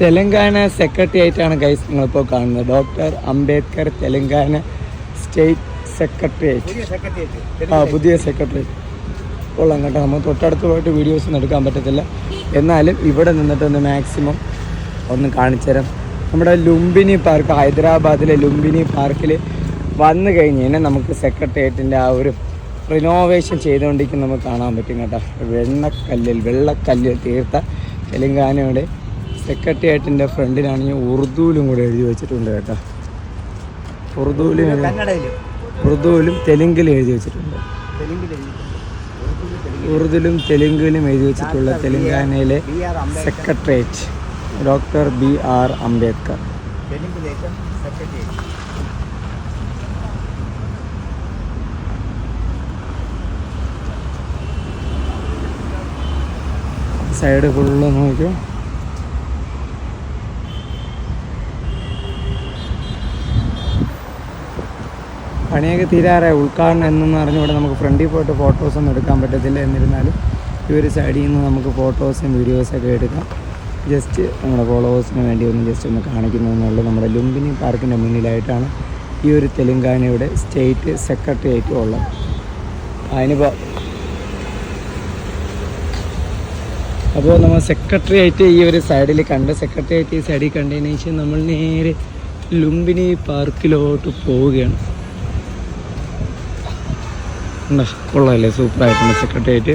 Telangana secretary ആണ് guys നിങ്ങളിപ്പോൾ കാണുന്നത്. Doctor Ambedkar Telangana state secretariat ആ പുതിയ സെക്രട്ടേറിയറ്റ് കൊള്ളാം കേട്ടോ. നമ്മൾ തൊട്ടടുത്ത് പോയിട്ട് വീഡിയോസ് ഒന്നും എടുക്കാൻ പറ്റത്തില്ല. എന്നാലും ഇവിടെ നിന്നിട്ട് ഒന്ന് മാക്സിമം ഒന്ന് കാണിച്ചു തരാം. നമ്മുടെ ലുംബിനി പാർക്ക് ഹൈദരാബാദിലെ ലുംബിനി പാർക്കിൽ വന്നു കഴിഞ്ഞ് കഴിഞ്ഞാൽ നമുക്ക് സെക്രട്ടേറിയറ്റിന്റെ ആ ഒരു റിനോവേഷൻ ചെയ്തുകൊണ്ടിരിക്കുന്ന നമുക്ക് കാണാൻ പറ്റും കേട്ടോ. വെണ്ണക്കല്ലിൽ വെള്ളക്കല്ലിൽ തീർത്ത തെലങ്കാനയുടെ സെക്രട്ടേറിയറ്റിന്റെ ഫ്രണ്ടിലാണെങ്കിൽ ഉറുദുവിലും കൂടെ എഴുതി വെച്ചിട്ടുണ്ട് കേട്ടോ. ഉറുദുവിലും ഉറുദുവിലും തെലുങ്കിലും എഴുതി വെച്ചിട്ടുണ്ട്. ഉറുദുവിലും തെലുങ്കിലും എഴുതി വെച്ചിട്ടുള്ള തെലങ്കാനയിലെ secretariat. Doctor B R Ambedkar. Side full നോക്കിയോ? പണിയൊക്കെ തീരാറായി ഉദ്ഘാടനം എന്നൊന്നും അറിഞ്ഞുകൂടെ നമുക്ക് ഫ്രണ്ടിൽ പോയിട്ട് ഫോട്ടോസൊന്നും എടുക്കാൻ പറ്റത്തില്ല എന്നിരുന്നാലും ഈ ഒരു സൈഡിൽ നിന്ന് നമുക്ക് ഫോട്ടോസും വീഡിയോസൊക്കെ എടുക്കാം ജസ്റ്റ് നമ്മുടെ ഫോളോവേഴ്സിന് വേണ്ടി ഒന്ന് ജസ്റ്റ് ഒന്ന് കാണിക്കുന്നു എന്നുള്ളൂ നമ്മുടെ ലുംബിനി പാർക്കിന്റെ മുന്നിലായിട്ടാണ് ഈ ഒരു തെലുങ്കാനയുടെ സ്റ്റേറ്റ് സെക്രട്ടേറിയറ്റ് ഉള്ളത് അതിനിപ്പോൾ അപ്പോൾ നമ്മൾ സെക്രട്ടേറിയറ്റ് ഈ ഒരു സൈഡിൽ കണ്ട് സെക്രട്ടേറിയറ്റ് ഈ സൈഡിൽ കണ്ടതിന് ശേഷം നമ്മൾ നേരെ ലുംബിനി പാർക്കിലോട്ട് പോവുകയാണ്? കൊള്ളാമല്ലേ സൂപ്പറായിട്ടുണ്ട് സെക്രട്ടേറിയറ്റ്.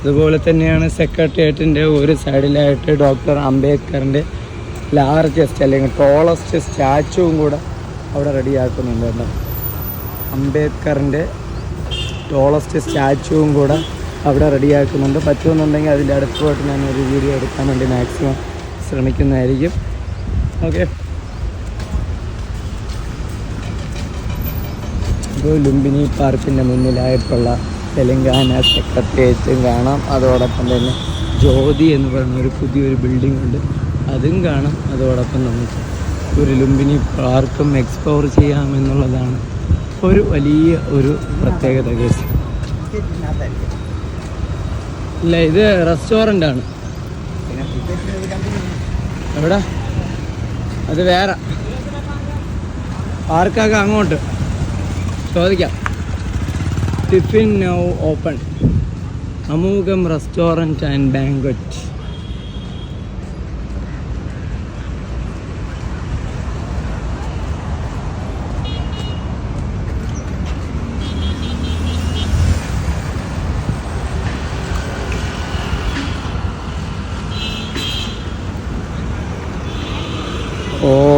അതുപോലെ തന്നെയാണ് സെക്രട്ടേറിയറ്റിന്റെ ഒരു സൈഡിലായിട്ട് ഡോക്ടർ അംബേദ്കറിന്റെ ലാർജസ്റ്റ് അല്ലെങ്കിൽ ടോളസ്റ്റ് സ്റ്റാച്ചുവും കൂടെ അവിടെ റെഡിയാക്കുന്നുണ്ട് കേട്ടോ. അംബേദ്കറിന്റെ ടോളസ്റ്റ് സ്റ്റാച്ചുവും കൂടെ അവിടെ റെഡിയാക്കുന്നുണ്ട്. പറ്റുമെന്നുണ്ടെങ്കിൽ അതിന്റെ അടുത്ത് പോയിട്ട് ഞാൻ ഒരു വീഡിയോ എടുക്കാൻ വേണ്ടി മാക്സിമം ശ്രമിക്കുന്നതായിരിക്കും. ഓക്കെ ഇപ്പോൾ ലുംബിനി പാർക്കിന്റെ മുന്നിലായിട്ടുള്ള തെലങ്കാന സെക്രട്ടേറിയറ്റും കാണാം. അതോടൊപ്പം തന്നെ ജ്യോതി എന്ന് പറയുന്ന ഒരു പുതിയൊരു ബിൽഡിംഗ് ഉണ്ട് അതും കാണാം. അതോടൊപ്പം നമുക്ക് ഒരു ലുംബിനി പാർക്കും എക്സ്പ്ലോർ ചെയ്യാമെന്നുള്ളതാണ് ഒരു വലിയ ഒരു പ്രത്യേകത. കേസ് ഇല്ല ഇത് റെസ്റ്റോറന്റ് ആണ്. എവിടെ? അത് വേറെ. പാർക്കൊക്കെ അങ്ങോട്ട്. ചോദിക്കാം. Tiffin now open. അമൂകം restaurant and banquet. Okay